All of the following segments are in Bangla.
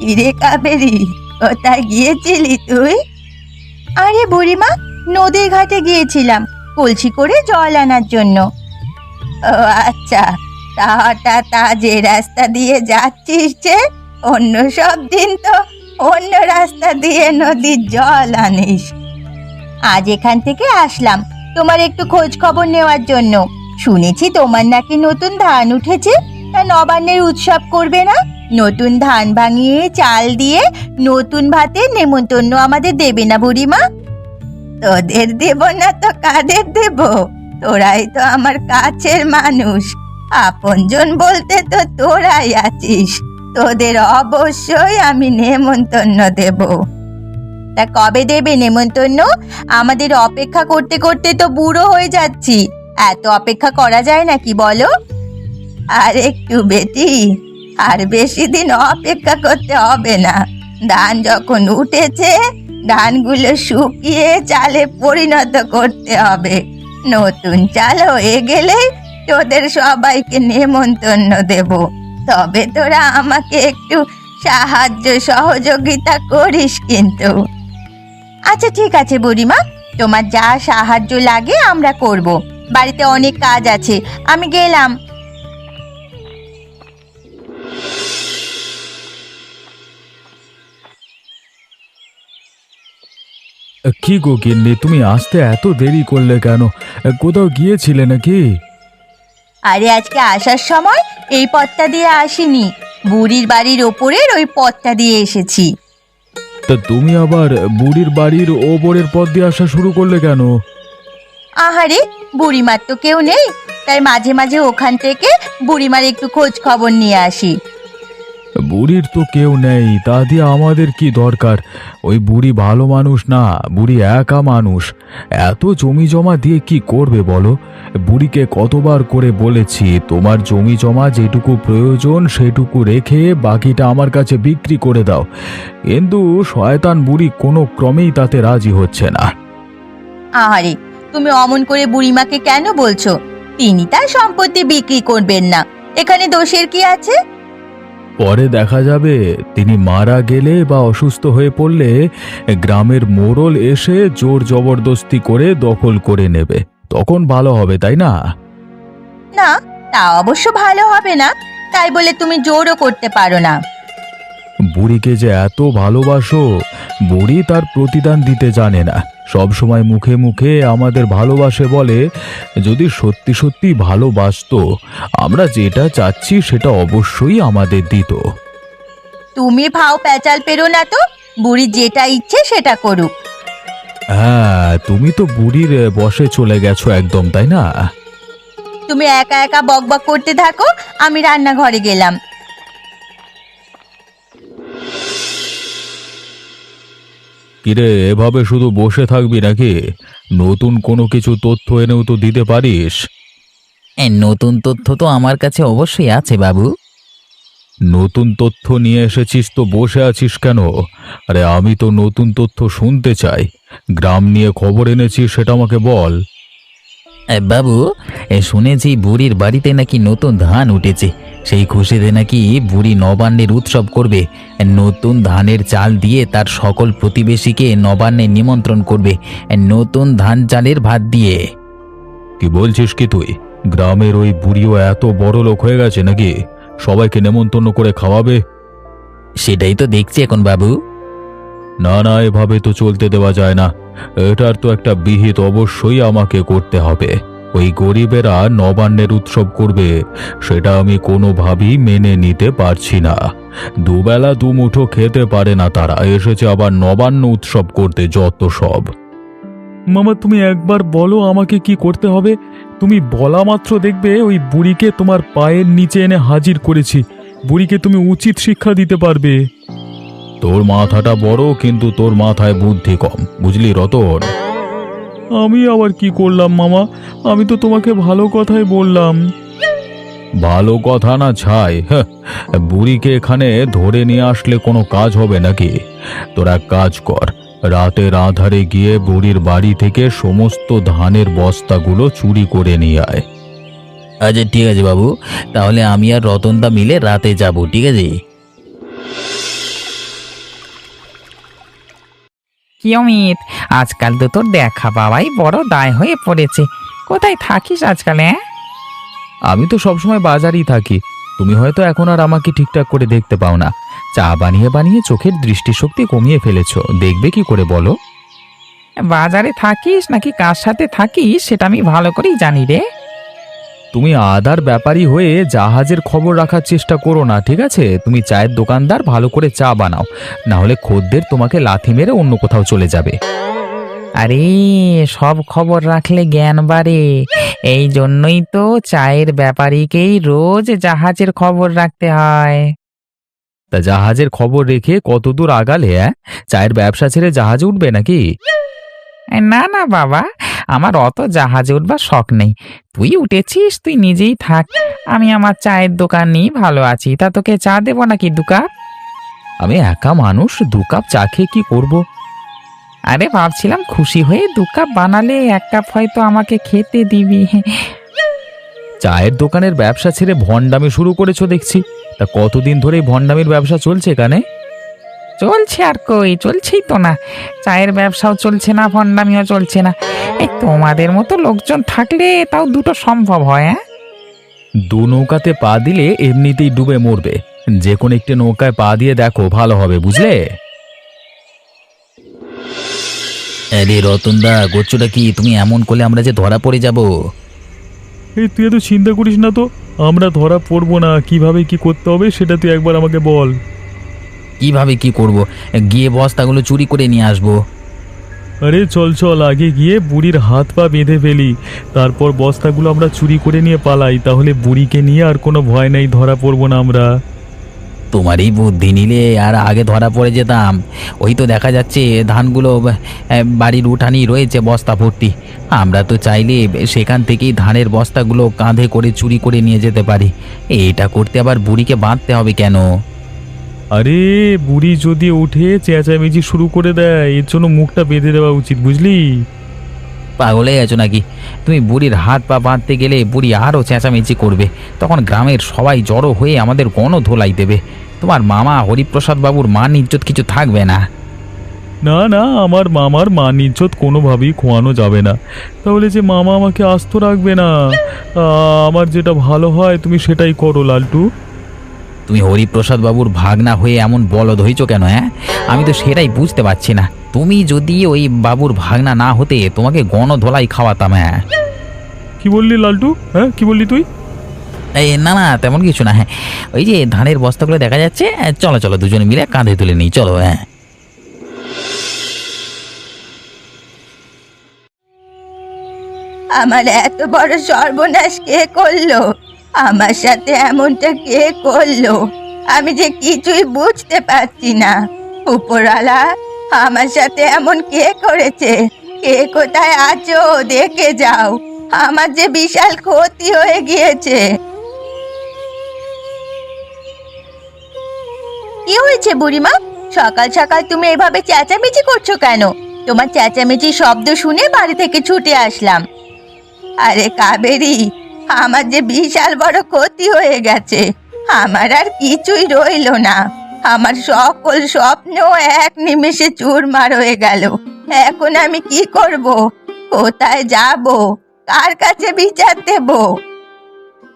কিরে কাবেরি কোথায় গিয়েছিলি তুই? আরে বুড়িমা, নদীর ঘাটে গিয়েছিলাম, কলসি করে জল আনার জন্য। ও আচ্ছা তা হঠাৎ তা যে রাস্তা দিয়ে যাচ্ছিস যে, অন্য সব দিন তো অন্য রাস্তা দিয়ে নদীর জল আনিস। আজ এখান থেকে আসলাম, তোমার একটু খোঁজ খবর নেওয়ার জন্য। শুনেছি তোমার নাকি নতুন ধান উঠেছে, তা নবান্নের উৎসব করবে না? নতুন ধান ভাঙিয়ে, চাল দিয়ে নতুন ভাতে নেমন্তন্ন আমাদের দেবে না বুড়িমা? তোদের দেব না তো কাদের দেব? তোরাই তো আমার কাছের মানুষ। আপনজন বলতে তো তোরাই আছিস। তোদের অবশ্যই আমি নেমন্তন্ন দেব। তা কবে দেবে নেমন্তন্ন? আমাদের অপেক্ষা করতে করতে তো বুড়ো হয়ে যাচ্ছি। এত অপেক্ষা করা যায় নাকি বলো? আর একটু বেটি। আর বেশি দিন অপেক্ষা করতে হবে না। ধান যখন উঠেছে, ধানগুলো শুকিয়ে চালে পরিণত করতে হবে। নতুন চাল হয়ে গেলে তোদের সবাইকে নেমন্তন্ন দেব। তবে তোরা আমাকে একটু সাহায্য সহযোগিতা করিস কিন্তু। আচ্ছা ঠিক আছে বুড়িমা। তোমার যা সাহায্য লাগে আমরা করব। বাড়িতে অনেক কাজ আছে। আমি গেলাম। কি গো গিন্নি তুমি আসতে এত দেরি করলে কেন? কোথাও গিয়েছিলে নাকি? আরে আজকে আসার সময় এই পথটা দিয়ে আসিনি। বুড়ির বাড়ির ওপরের ওই পথটা দিয়ে এসেছি। তা তুমি আবার বুড়ির বাড়ির ওপরের পথ দিয়ে আসা শুরু করলে কেন? আহারে বুড়িমার তো কেউ নেই। তাই মাঝে মাঝে ওখান থেকে বুড়িমার একটু খোঁজ খবর নিয়ে আসি। বুড়ির তো কেউ নেই, তা দিয়ে আমাদের কি দরকার? ওই বুড়ি ভালো মানুষ না, বুড়ি একা মানুষ। এত জমি জমা দিয়ে কি করবে বলো? বুড়িকে কতবার করে বলেছি, তোমার জমি জমা যেটুকু প্রয়োজন সেটুকু রেখে বাকিটা আমার কাছে বিক্রি করে দাও। কিন্তু শয়তান বুড়ি কোনো ক্রমেই তাতে রাজি হচ্ছে না। আহারে, তুমি অমন করে বুড়িমাকে কেন বলছো? তিনি তার সম্পত্তি বিক্রি করবেন না। এখানে দোষের কি আছে? পরে দেখা যাবে তিনি মারা গেলে বা অসুস্থ হয়ে পড়লে গ্রামের মোড়ল এসে জোর জবরদস্তি করে দখল করে নেবে। তখন ভালো হবে তাই না? না তা অবশ্য ভালো হবে না। তাই বলে তুমি জোরও করতে পারো না। বুড়িকে যে এত ভালোবাসো বুড়ি তার প্রতিদান দিতে জানে না। সব সময় মুখে মুখে আমাদের ভালোবাসে বলে যদি সত্যি সত্যি ভালোবাসতো আমরা যেটা চাচ্ছি সেটা অবশ্যই আমাদের দিত। তুমি ভাও প্যাচাল পেরো না তো বুড়ি যেটা ইচ্ছে সেটা করুক। হ্যাঁ তুমি তো বুড়ির বসে চলে গেছো একদম তাই না? তুমি একা একা বকবক করতে থাকো আমি রান্নাঘরে গেলাম। কিরে এভাবে শুধু বসে থাকবি নাকি? নতুন কোনো কিছু তথ্য এনেও তো দিতে পারিস। এ, নতুন তথ্য তো আমার কাছে অবশ্যই আছে বাবু। নতুন তথ্য নিয়ে এসেছিস তো বসে আছিস কেন? আরে আমি তো নতুন তথ্য শুনতে চাই। গ্রাম নিয়ে খবর এনেছি সেটা আমাকে বল। বাবু এ, শুনেছি বুড়ির বাড়িতে নাকি নতুন ধান উঠেছে। সেই খুশিতে নাকি বুড়ি নবান্নের উৎসব করবে। নতুন ধানের চাল দিয়ে তার সকল প্রতিবেশীকে নবান্নে নিমন্ত্রণ করবে। নতুন ধান চালের ভাত দিয়ে। কি বলছিস কি তুই? গ্রামের ওই বুড়িও এত বড় লোক হয়ে গেছে নাকি? সবাইকে নেমন্তন্ন করে খাওয়াবে? সেটাই তো দেখছি এখন বাবু। না না এভাবে তো চলতে দেওয়া যায় না। এটার তো একটা বিহিত অবশ্যই আমাকে করতে হবে। ওই গরিবেরা নবান্নের উৎসব করবে, সেটা আমি কোনোভাবেই মেনে নিতে পারছি না। দুবেলা দুমুঠো খেতে পারে না তারা, এসেছে আবার নবান্ন উৎসব করতে যত সব। মামা, তুমি একবার বলো আমাকে কি করতে হবে। তুমি বলা মাত্র দেখবে ওই বুড়িকে তোমার পায়ের নিচে এনে হাজির করেছি। বুড়িকে তুমি উচিত শিক্ষা দিতে পারবে। তোর মাথাটা বড় কিন্তু তোর মাথায় বুদ্ধি কম। বুঝলি রতন? আমি আবার কি করলাম মামা? আমি তো তোমাকে ভালো কথাই বললাম। ভালো কথা না ছাই হ্যাঁ, বুড়িকে এখানে ধরে নিয়ে আসলে কোনো কাজ হবে নাকি? তোরা কাজ কর রাতের আধারে গিয়ে বুড়ির বাড়ি থেকে সমস্ত ধানের বস্তাগুলো চুরি করে নিয়ে আয়। আচ্ছা ঠিক আছে বাবু তাহলে আমি আর রতনদা মিলে রাতে যাব ঠিক আছে? কি অমিত আজকাল তো তোর দেখা পাওয়াই বড় দায় হয়ে পড়েছে। কোথায় থাকিস আজকাল হ্যাঁ আমি তো সবসময় বাজারেই থাকি। তুমি হয়তো এখন আর আমাকে ঠিকঠাক করে দেখতে পাও না। চা বানিয়ে বানিয়ে চোখের দৃষ্টিশক্তি কমিয়ে ফেলেছ। দেখবে কি করে বলো? বাজারে থাকিস নাকি কার সাথে থাকিস সেটা আমি ভালো করেই জানি রে। তুমি আদার ব্যাপারী হয়ে জাহাজের খবর রাখার চেষ্টা করো না ঠিক আছে? তুমি চায়ের দোকানদার ভালো করে চা বানাও। না হলে খদ্দের তোমাকে লাথি মেরে অন্য কোথাও চলে যাবে। আরে সব খবর রাখলে জ্ঞান বাড়ে। এই জন্যই তো চায়ের ব্যাপারীকেই রোজ জাহাজের খবর রাখতে হয়। তা জাহাজের খবর রেখে কতদূর আগালে চায়ের ব্যবসা ছেড়ে জাহাজে উঠবে নাকি? না না বাবা আমার অত জাহাজে উঠবার শখ নেই। তুই উঠেছিস তুই নিজেই থাক। আমি আমার চায়ের দোকান নিয়ে ভালো আছি। তা তোকে চা দেবো নাকি দু কাপ? আমি একা মানুষ দু কাপ চা খেয়ে কি করব? আরে ভাবছিলাম খুশি হয়ে দু কাপ বানালে এক কাপ হয়তো আমাকে খেতে দিবি। চায়ের দোকানের ব্যবসা ছেড়ে ভণ্ডামি শুরু করেছ দেখছি। তা কতদিন ধরে ভণ্ডামির ব্যবসা চলছে এখানে? চলছে আর কই? চলছেই তো না। চায়ের ব্যবসাও চলছে না ভণ্ডামিও চলছে না। এই তোমাদের মতো লোকজন থাকলে তাও দুটো সম্ভব হয় হ্যাঁ? দু নৌকাতে পা দিলে এমনিতেই ডুবে মরবে। যে কোনো একটি নৌকায় পা দিয়ে দেখো ভালো হবে বুঝলে? আরে রতনদা করছোটা কি? তুমি এমন করলে আমরা যে ধরা পড়ে যাব? এই তুই এত চিন্তা করিস না তো? আমরা ধরা পড়ব না। কীভাবে কি করতে হবে সেটা তুই একবার আমাকে বল। কীভাবে কি করব? গিয়ে বস্তাগুলো চুরি করে নিয়ে আসব। আরে চল চল আগে গিয়ে বুড়ির হাত পা বেঁধে ফেলি। তারপর বস্তাগুলো আমরা চুরি করে নিয়ে পালাই। তাহলে বুড়িকে নিয়ে আর কোনো ভয় নেই ধরা পড়ব না আমরা। তোমারই বুদ্ধি নিলে আর আগে ধরা পড়ে যেতাম। ওই তো দেখা যাচ্ছে ধানগুলো বাড়ির উঠানি রয়েছে বস্তা ভর্তি। আমরা তো চাইলে সেখান থেকেই ধানের বস্তাগুলো কাঁধে করে চুরি করে নিয়ে যেতে পারি। এটা করতে আবার বুড়িকে বাঁধতে হবে কেন? আরে বুড়ি যদি উঠে চেঁচামেচি শুরু করে দেয়। এর জন্য মুখটা বেঁধে দেওয়া উচিত বুঝলি? পাগল হয়ে আছো নাকি? তুমি বুড়ির হাত পা বাঁধতে গেলে বুড়ি আরও চেঁচামেচি করবে। তখন গ্রামের সবাই জড়ো হয়ে আমাদের গণ ধোলাই দেবে। তোমার মামা হরিপ্রসাদ বাবুর মান ইজ্জত কিছু থাকবে না। না না আমার মামার মান ইজ্জত কোনোভাবেই খোয়ানো যাবে না। তাহলে যে মামা আমাকে আস্ত রাখবে না। আমার যেটা ভালো হয় তুমি সেটাই করো লালটু। তুমি হরিপ্রসাদ বাবুর ভাগনা হয়ে এমন বলদ হয়েছো কেন হ্যাঁ? আমি তো সেটাই বুঝতে পারছি না। তুমি যদি ওই বাবুর ভাগনা না হতে তোমাকে গণধোলাই খাওয়াতাম হ্যাঁ। কি বললি লালটু? হ্যাঁ কি বললি তুই? এই না না তেমন কিছু না হ্যাঁ। ওই যে ধানের বস্তাগুলো দেখা যাচ্ছে হ্যাঁ, চলো চলো দুজনে মিলে কাঁধে তুলে নিই চলো হ্যাঁ। আমার এত বড় সর্বনাশ কে করল? আমার সাথে এমনটা কে করল? আমি যে কিছুই বুঝতে পারছি না। উপরওয়ালা, আমার সাথে এমন কে করেছে? কে কোথায় আছো? দেখে যাও। আমার যে বিশাল ক্ষতি হয়ে গিয়েছে। কি হয়েছে বুড়িমা? সকাল সকাল তুমি এভাবে চেঁচামেচি করছ কেন? তোমার চেঁচামেচি শব্দ শুনে বাড়ি থেকে ছুটে আসলাম। আরে কাবেরি আমার যে বিশাল বড় ক্ষতি হয়ে গেছে আমার আর কিছুই রইল না। আমার সকল স্বপ্ন এক নিমেষে চুরমার হয়ে গেল। এখন আমি কি করব? কোথায় যাব? কার কাছে বিচার দেবো?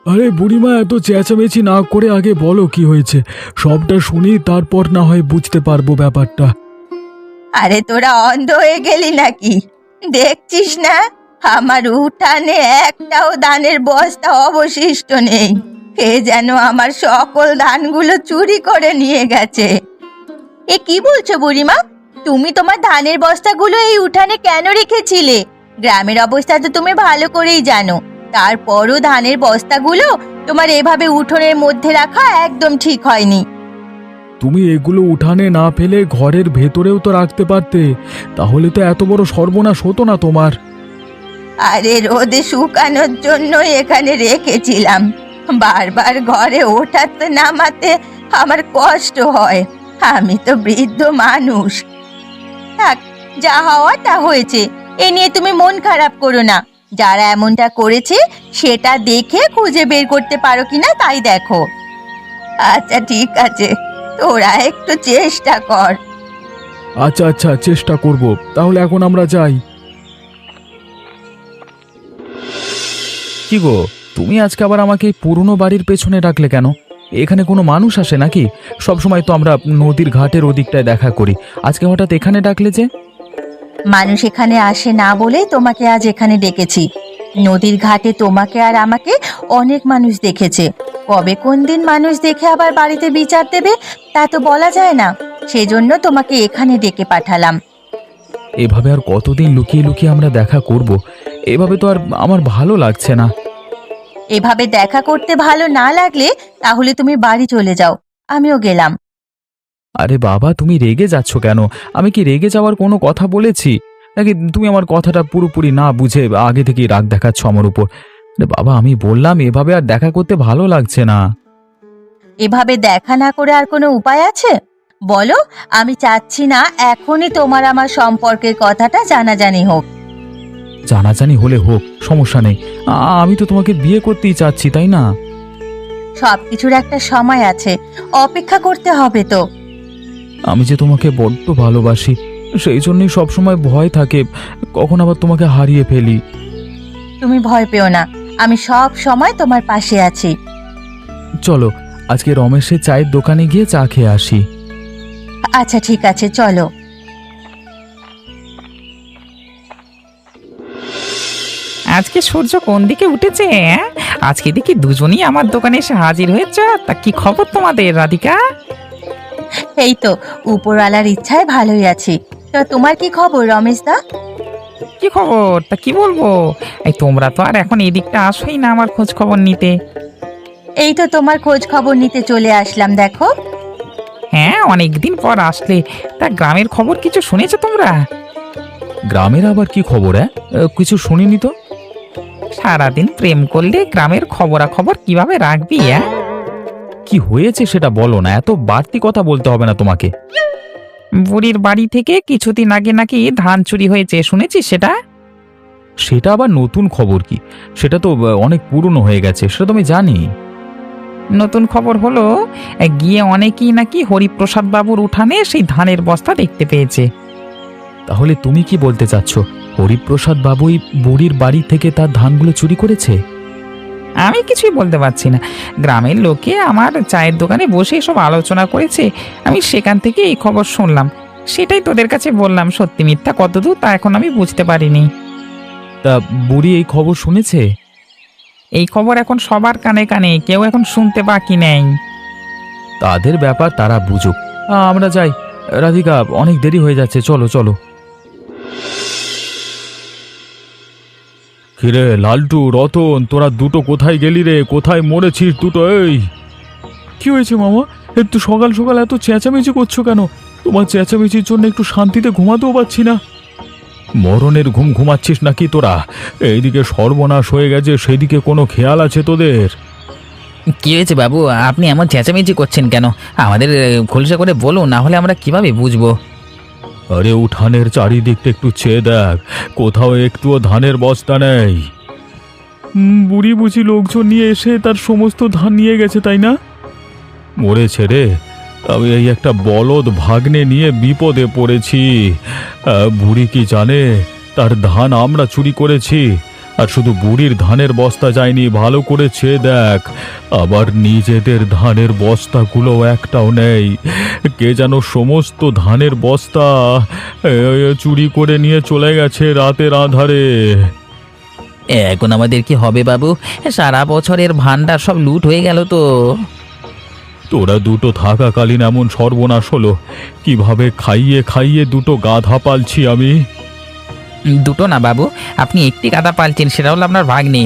আরে বুড়িমা এত চেঁচামেচি না করে আগে বলো কি হয়েছে। সবটা শুনি তারপর না হয় বুঝতে পারব ব্যাপারটা। আরে তোরা অন্ধ হয়ে গেলি নাকি? দেখছিস না? আমার উঠানে একটাও ধানের বস্তা অবশিষ্ট নেই। এ যেন আমার সকল ধানগুলো চুরি করে নিয়ে গেছে। এ কি বলছো বুড়িমা? তুমি তোমার ধানের বস্তাগুলো এই উঠানে কেন রেখেছিলে? গ্রামের অবস্থা তো তুমি ভালো করেই জানো। তারপরও ধানের বস্তাগুলো তোমার এভাবে উঠোনের মধ্যে রাখা একদম ঠিক হয়নি। তুমি এগুলো উঠানে না ফেলে ঘরের ভেতরেও তো রাখতে পারতে। তাহলে তো এত বড় সর্বনাশ হতো না তোমার। আরে রোদে শুকানোর জন্য এখানে রেখেছিলাম। বারবার ঘরে ওঠাতে নামাতে আমার কষ্ট হয়। আমি তো বৃদ্ধ মানুষ। থাক, যা হওয়া তা হয়েছে। এ নিয়ে তুমি মন খারাপ করো না। যারা এমনটা করেছে, সেটা দেখে খুঁজে বের করতে পারো কিনা তাই দেখো। আচ্ছা ঠিক আছে। তোরা একটু চেষ্টা কর। আচ্ছা আচ্ছা চেষ্টা করব। তাহলে এখন আমরা যাই। কি গো? তুমি আজকে আবার আমাকে এই পুরনো বাড়ির পেছনে ডাকলে কেন? এখানে কোনো মানুষ আসে নাকি? সব সময় তো আমরা নদীর ঘাটের ওদিকটায় দেখা করি। আজকে হঠাৎ এখানে ডাকলে যে? মানুষ এখানে আসে না বলে তোমাকে আজ এখানে ডেকেছি। নদীর ঘাটে তোমাকে আর আমাকে অনেক মানুষ দেখেছে। কবে কোন দিন মানুষ দেখে আবার বাড়িতে বিচার দেবে তা তো বলা যায় না। সেজন্য তোমাকে এখানে ডেকে পাঠালাম। এভাবে আর কতদিন লুকিয়ে লুকিয়ে আমরা দেখা করব? এভাবে তো আর আমার ভালো লাগছে না। এভাবে দেখা করতে ভালো না লাগলে তাহলে তুমি বাড়ি চলে যাও। আমিও গেলাম। আরে বাবা তুমি রেগে যাচ্ছ কেন? আমি কি রেগে যাওয়ার কোনো কথা বলেছি? নাকি তুমি আমার কথাটা পুরোপুরি না বুঝে আগে থেকেই রাগ দেখাচ্ছ আমার উপর? আরে বাবা আমি বললাম এভাবে আর দেখা করতে ভালো লাগছে না। এভাবে দেখা না করে আর কোনো উপায় আছে? বলো আমি চাচ্ছি না এখনই তোমার আমার সম্পর্কের কথাটা জানাজানি হোক। জানাজানি হলে হোক সমস্যা নেই। আ- আমি তো তোমাকে বিয়ে করতেই চাচ্ছি তাই না? সব কিছুর একটা সময় আছে অপেক্ষা করতে হবে তো। আমি যে তোমাকে বড্ড ভালোবাসি সেই জন্যই সবসময় ভয় থাকে কখন আবার তোমাকে হারিয়ে ফেলি। তুমি ভয় পেও না আমি সব সময় তোমার পাশে আছি। চলো আজকে রমেশের চায়ের দোকানে গিয়ে চা খেয়ে আসি। আচ্ছা ঠিক আছে চলো। আজকে সূর্য কোন দিকে উঠেছে হ্যাঁ? আজকে দেখি দুজনই আমার দোকানে এসে হাজির হয়েছ। তা কি খবর তোমাদের রাধিকা? এই তো উপরওয়ালার ইচ্ছায় ভালোই আছি। তো তোমার কি খবর রমেশ দা? কি খবর? তা কি বলব? এই তোমরা তো আর এখন এদিকটা আসোই না আমার খোঁজ খবর নিতে। এই তো তোমার খোঁজ খবর নিতে চলে আসলাম দেখো। হ্যাঁ অনেকদিন পর আসলে। তা গ্রামের খবর কিছু শুনেছো তোমরা? গ্রামের আবার কি খবর হ্যাঁ? কিছু শুনিনি তো? সারাদিন প্রেম করলে গ্রামের খবরাখবর কীভাবে রাখবি হ্যাঁ কি হয়েছে সেটা বলো না এত বাড়তি কথা বলতে হবে না তোমাকে। বুড়ির বাড়ি থেকে কিছুদিন আগে নাকি ধান চুরি হয়েছে শুনেছিস সেটা? সেটা আবার নতুন খবর কি? সেটা তো অনেক পুরনো হয়ে গেছে সেটা তো আমি জানি। নতুন খবর হলো গিয়ে অনেকেই নাকি হরিপ্রসাদ বাবুর উঠানে সেই ধানের বস্তা দেখতে পেয়েছে। তাহলে তুমি কি বলতে চাচ্ছ? হরিপ্রসাদ বাবুই বুড়ির বাড়ি থেকে তার ধানগুলো চুরি করেছে? আমি কিছুই বলতে পারছি না। গ্রামের লোকে আমার চায়ের দোকানে বসে এসব আলোচনা করেছে। আমি সেখান থেকে এই খবর শুনলাম। সেটাই তোদের কাছে বললাম সত্যি মিথ্যা কতদূর তা এখন আমি বুঝতে পারিনি। তা বুড়ি এই খবর শুনেছে? এই খবর এখন সবার কানে কানে কেউ এখন শুনতে বাকি নেই। তাদের ব্যাপার তারা বুঝুক। আ, আমরা যাই। রাধিকা অনেক দেরি হয়ে যাচ্ছে। চলো চলো। কিরে লালটু রতন তোরা দুটো কোথায় গেলি রে? কোথায় মরেছিস দুটো এই? কি হয়েছে মামা? একটু সকাল সকাল এত চেঁচামেচি করছ কেন? তোমার চেঁচামেচির জন্য একটু শান্তিতে ঘুমাতেও পাচ্ছি না। মরণের ঘুম ঘুমাচ্ছিস নাকি তোরা? এইদিকে সর্বনাশ হয়ে গেছে সেদিকে কোনো খেয়াল আছে তোদের? কি হয়েছে বাবু? আপনি এমন চেঁচামেচি করছেন কেন? আমাদের খোলসা করে বলুন না হলে আমরা কীভাবে বুঝব? আরে উঠানের চারিদিকটা একটু চেয়ে দেখ। কোথাও একটুও ধানের বস্তা নেই। বুড়ি বুঝি লোকজন নিয়ে এসে তার সমস্ত ধান নিয়ে গেছে তাই না? মরেছে রে। আমি এই একটা বলদ ভাগ্নে নিয়ে বিপদে পড়েছি। বুড়ি কি জানে? তার ধান আমরা চুরি করেছি। আর শুধু বুড়ির ধানের বস্তা যায়নি ভালো করে চেয়ে দেখ। আবার নিজেদের ধানের বস্তাগুলো একটাও নেই। কে যেন সমস্ত ধানের বস্তা এ, চুরি করে নিয়ে চলে গেছে রাতের আধারে। এখন আমাদের কি হবে বাবু? সারা বছরের ভান্ডার সব লুট হয়ে গেল তো। তোরা দুটো থাকাকালীন এমন সর্বনাশ হলো। কীভাবে খাইয়ে খাইয়ে দুটো গাধা পালছি আমি? দুটো না বাবু? আপনি একটি গাদা পালছেন সেটা হলো আপনার ভাগ্নি।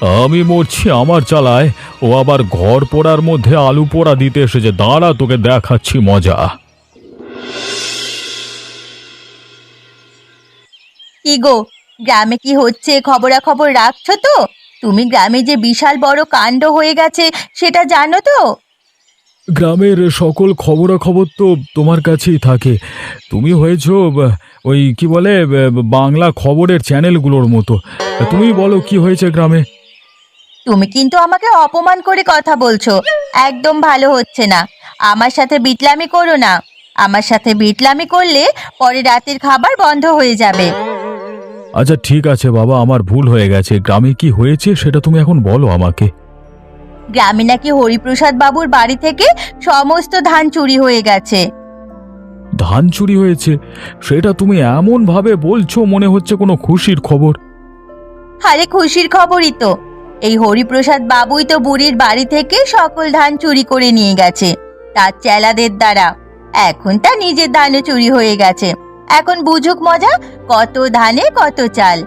আমি মরছি আমার চালায় ও আবার ঘর পোড়ার মধ্যে আলু পোড়া দিতে এসেছে। দাঁড়া তোকে দেখাচ্ছি মজা। কি গো গ্রামে কি হচ্ছে? খবরাখবর রাখছো তো? তুমি গ্রামে যে বিশাল বড় কাণ্ড হয়ে গেছে সেটা জানো তো? গ্রামের সকল খবরাখবর তো তোমার কাছেই থাকে। তুমি হয়েছো ওই কি বলে বাংলা খবরের চ্যানেলগুলোর মতো। তুমি বলো কি হয়েছে গ্রামে? তুমি কিন্তু আমাকে অপমান করে কথা বলছো। একদম ভালো হচ্ছে না। আমার সাথে বিটলামি করো না। আমার সাথে বিটলামি করলে পরে রাতের খাবার বন্ধ হয়ে যাবে। আচ্ছা ঠিক আছে বাবা আমার ভুল হয়ে গেছে। গ্রামে কি হয়েছে সেটা তুমি এখন বলো আমাকে। গ্রামে নাকি হরিপ্রসাদ বাবুর বাড়ি থেকে সমস্ত ধান চুরি হয়ে গেছে। ধান চুরি হয়েছে? সেটা তুমি এমন ভাবে বলছো মনে হচ্ছে কোনো খুশির খবর। আরে খুশির খবরই তো। এই হরিপ্রসাদ বাবুই তো বুড়ির বাড়ি থেকে সকল ধান চুরি করে নিয়ে গেছে। তার চেলাদের দ্বারা। এখন তা নিজের ধানও চুরি হয়ে গেছে। এখন বুঝুক মজা কত ধানে কত চাল।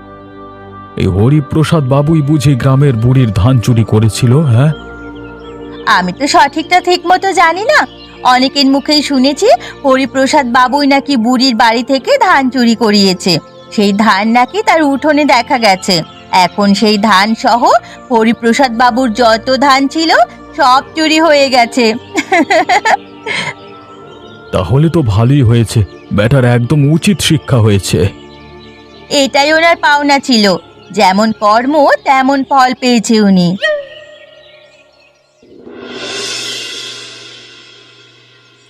এই হরিপ্রসাদ বাবুই বুঝি গ্রামের বুড়ির ধান চুরি করেছিল হ্যাঁ? আমি তো সঠিকটা ঠিক মতো জানি না। অনেকের মুখেই শুনেছি হরিপ্রসাদ বাবুই নাকি বুড়ির বাড়ি থেকে ধান চুরি করিয়েছে। সেই ধান নাকি তার উঠোনে দেখা গেছে। এখন সেই ধান সহ হরিপ্রসাদ বাবুর যত ধান ছিল সব চুরি হয়ে গেছে। তাহলে তো ভালোই হয়েছে। ব্যাটার একদম উচিত শিক্ষা হয়েছে। এটাই ওনার পাওনা ছিল। যেমন কর্ম তেমন ফল পেয়েছে উনি।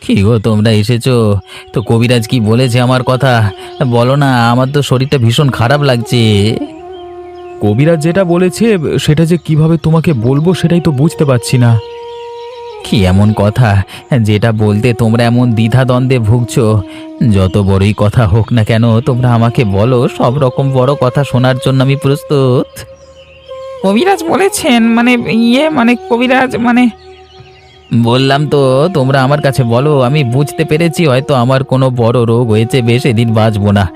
কি? গো তোমরা এসেছ? তো কবিরাজ কি বলেছে আমার কথা? বলো না আমার তো শরীরটা ভীষণ খারাপ লাগছে। কবিরাজ যেটা বলেছে সেটা যে কীভাবে তোমাকে বলব সেটাই তো বুঝতে পারছি না। কি এমন কথা? যেটা বলতে তোমরা এমন দ্বিধা দ্বন্দ্বে ভুগছো। যত বড়ই কথা হোক না কেন তোমরা আমাকে বলো সব রকম বড় কথা শোনার জন্য আমি প্রস্তুত। কবিরাজ বলেছেন মানে ইয়ে মানে কবিরাজ মানে বললাম তো, তোমরা আমার কাছে বলো, আমি বুঝতে পেরেছি, হয়তো আমার কোনো বড় রোগ হয়েছে, বেশ এদিন বাঁচবো না।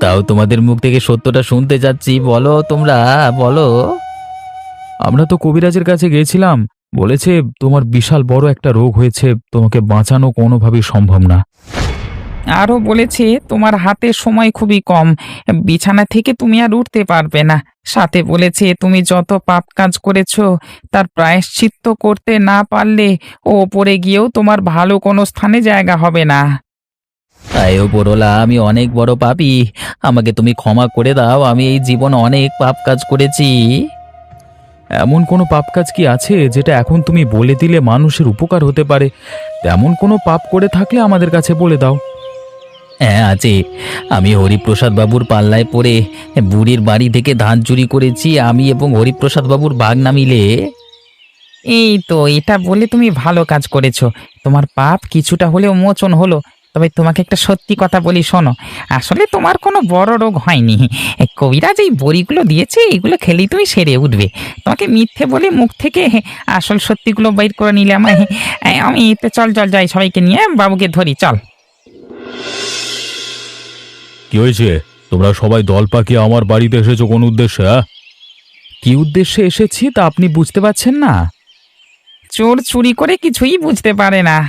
তাও তোমাদের মুখ থেকে সত্যটা শুনতে যাচ্ছি, বলো তোমরা, বলো। আমরা তো কবিরাজের কাছে গিয়েছিলাম, বলেছে তোমার বিশাল বড় একটা রোগ হয়েছে, তোমাকে বাঁচানো কোনোভাবেই সম্ভব না। আরও বলেছে, তোমার হাতে সময় খুবই কম। বিছানা থেকে তুমি আর উঠতে পারবে না। সাথে বলেছে, তুমি যত পাপ কাজ করেছ, তার প্রায়শ্চিত্ত করতে না পারলে ও ওপরে গিয়েও তোমার ভালো কোনো স্থানে জায়গা হবে না। আয় ওপরওয়ালা আমি অনেক বড় পাপী। আমাকে তুমি ক্ষমা করে দাও, আমি এই জীবন অনেক পাপ কাজ করেছি। এমন কোনো পাপ কাজ কি আছে যেটা এখন তুমি বলে দিলে মানুষের উপকার হতে পারে? তেমন কোনো পাপ করে থাকলে আমাদের কাছে বলে দাও। হ্যাঁ আছে। আমি হরিপ্রসাদ বাবুর পাল্লায় পড়ে বুড়ির বাড়ি থেকে ধান চুরি করেছি, আমি এবং হরিপ্রসাদ বাবুর বাঘ না মিলে। এই তো, এটা বলে তুমি ভালো কাজ করেছ। তোমার পাপ কিছুটা হলেও মোচন হলো। তবে তোমাকে একটা সত্যি কথা বলি, শোনো। আসলে তোমার কোনো বড় রোগ হয়নি। এ কবিরাজ এই বড়িগুলো দিয়েছে, এগুলো খেলেই তুমি সেরে উঠবে। তোমাকে মিথ্যে বলে মুখ থেকে আসল সত্যিগুলো বাইর করে নিলে আমার আমি চল চল, যাই সবাইকে নিয়ে, বাবুকে ধরি, চল। কি হয়েছে? তোমরা সবাই দল পাকিয়ে আমার বাড়িতে এসেছ কোন উদ্দেশ্যে হ্যাঁ? কি উদ্দেশ্যে এসেছি তা আপনি বুঝতে পারছেন না। চোর চুরি করে কিছুই বুঝতে পারে না।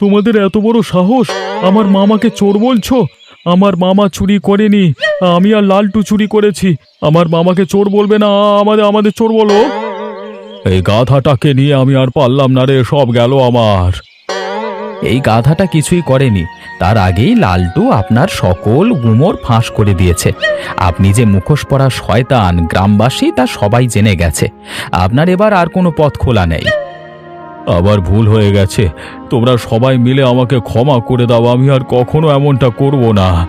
তোমাদের এত বড় সাহস? আমার মামাকে চোর বলছো? আমার মামা চুরি করেনি আমি আর লালটু চুরি করেছি। আমার মামাকে চোর বলবে না আমাদের আমাদের চোর বলো। এই গাধাটাকে নিয়ে আমি আর পারলাম না রে সব গেল আমার। এই গাধাটা কিছুই করেনি। তার আগেই লালটু আপনার সকল গুমর ফাঁস করে দিয়েছে। আপনি যে মুখোশ পরা শয়তান গ্রামবাসী তা সবাই জেনে গেছে। আপনার এবার আর কোনো পথ খোলা নেই। আবার ভুল হয়ে গেছে। তোমরা সবাই মিলে আমাকে ক্ষমা করে দাও আমি আর কখনো এমনটা করব না।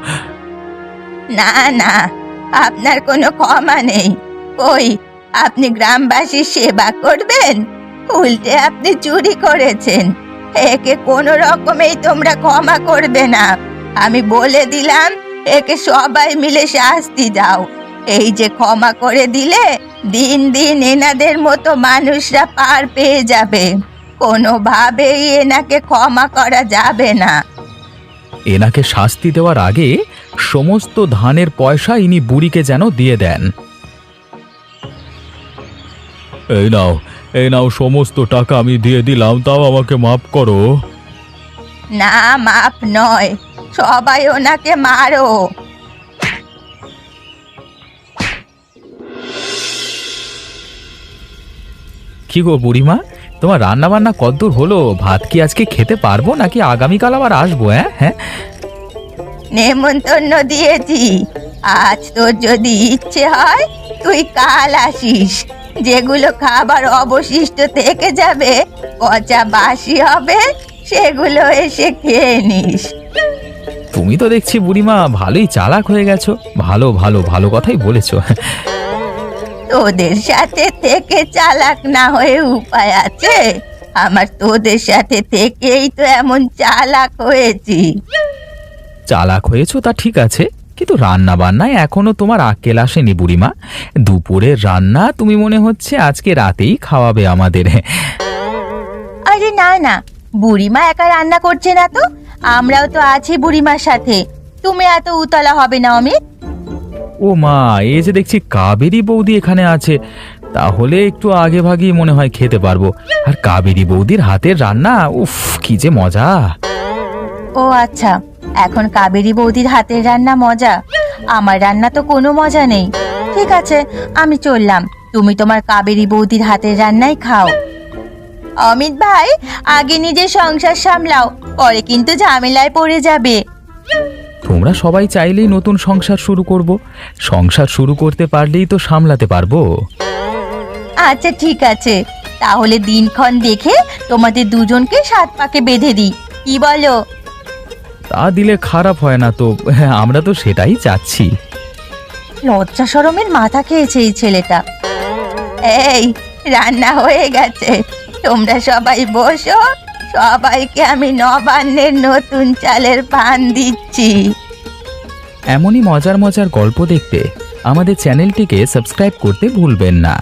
না না আপনার কোনো ক্ষমা নেই। ওই আপনি গ্রামবাসীর সেবা করবেন? উল্টে আপনি চুরি করেছেন। একে কোনো রকমেই তোমরা ক্ষমা করবে না। আমি বলে দিলাম, একে সবাই মিলে শাস্তি দাও। এই যে ক্ষমা করে দিলে, দিন দিন এনাদের মতো মানুষরা পার পেয়ে যাবে। কোনোভাবেই এনাকে ক্ষমা করা যাবে না। এনাকে শাস্তি দেওয়ার আগে সমস্ত ধানের পয়সা ইনি বুড়িকে যেন দিয়ে দেন। এই নাও এই নাও সমস্ত টাকা আমি দিয়ে দিলাম তাও আমাকে মাফ করো। না মাপ নয় সবাই ওনাকে মারো। কি গো বুড়িমা তোমার রান্না বান্না কদ্দূর হলো? ভাত কি আজকে খেতে পারব নাকি আগামীকাল আবার আসব হ্যাঁ হ্যাঁ? নেমন্তন্ন দিয়েছি। আজ তোর যদি ইচ্ছে হয় তুই কাল আসিস। যেগুলো খাবার অবশিষ্ট থেকে যাবে পচা বাসি হবে সেগুলো এসে খেয়ে নিস। তুমি তো দেখছি বুড়িমা ভালোই চালাক হয়ে গেছো। ভালো ভালো ভালো কথাই বলেছ। তোদের সাথে থেকে চালাক না হয়ে উপায় আছে? আমার তোদের সাথে থেকেই তো এমন চালাক হয়েছি। চালাক হয়েছো তা ঠিক আছে কিন্তু রান্না বান্নায় এখনও তোমার আক্কেল আসেনি বুড়িমা। দুপুরের রান্না তুমি মনে হচ্ছে আজকে রাতেই খাওয়াবে আমাদের। আরে না না বুড়িমা একা রান্না করছে না তো। আমরাও তো আছি বুড়িমার সাথে। তুমি এত উতলা হবে না অমিত। ও মা এই যে দেখছি কাবেরী বৌদি এখানে আছে। তাহলে একটু আগে ভাগেই মনে হয় খেতে পারব। আর কাবেরী বৌদির হাতের রান্না উফ কি যে মজা। ও আচ্ছা। এখন কাবেরী বৌদির হাতের রান্না মজা। আমার রান্না তো কোনো মজা নেই। ঠিক আছে আমি চললাম। তুমি তোমার কাবেরী বৌদির হাতের রান্নাই খাও। অমিত ভাই আগে নিজের সংসার সামলাও পরে কিন্তু ঝামেলায় পড়ে যাবে। তোমরা সবাই চাইলেই নতুন সংসার শুরু করব। সংসার শুরু করতে পারলেই তো সামলাতে পারব। আচ্ছা ঠিক আছে। তাহলে দিনক্ষণ দেখে তোমাদের দুজনকে সাত পাকে বেঁধে দিই। কি বলো? তা দিলে খারাপ হয় না তো। হ্যাঁ আমরা তো সেটাই চাচ্ছি। লজ্জা সরমের মাথা খেয়েছে এই ছেলেটা। এই রান্না হয়ে গেছে। তোমরা সবাই বসো। সবাইকে আমি নবান্নের নতুন চালের পান দিচ্ছি। এমনই মজার মজার গল্প দেখতে আমাদের চ্যানেলটিকে সাবস্ক্রাইব করতে ভুলবেন না।